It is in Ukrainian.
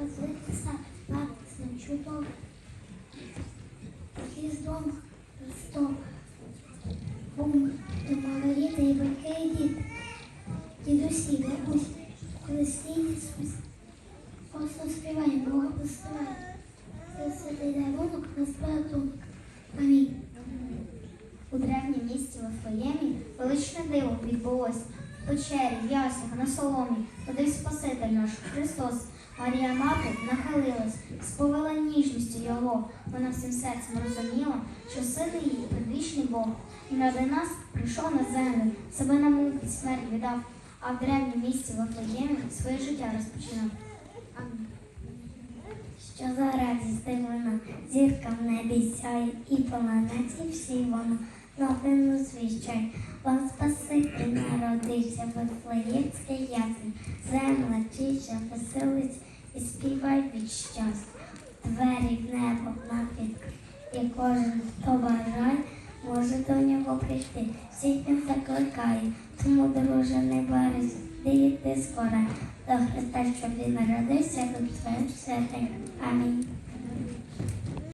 розвитися радісним чудом. Різдвом Христом. Бум, до Маргарита і батьки і діти. Дідусі, Ісус. Просто співаємо, Бога поспіваємо. Це на порятунок. Амінь. У древнім місті Вифлеємі величне диво відбулось. В печері, в яслах, на соломі, ходив Спаситель наш Христос. Марія мати нахилилась, сповела ніжністю його. Вона всім серцем розуміла, що сили її предвічний Бог. І ради нас прийшов на землю, себе на муки смерть віддав, а в древнім місті Вифлеємі своє життя розпочинав. Що за радість дивина, зірка в небі сяє, і планеті всі вона новину звіщає. Вам Спаситель народився, Вифлеємське ясень, земля чища, веселить і співай від щастя. Двері в небо напід, і кожен, хто бажає, може до нього прийти. Всіх він закликає, тому, друже, не барись, йди скоро до Христа, щоб він народився, до твоїм святим. Амінь.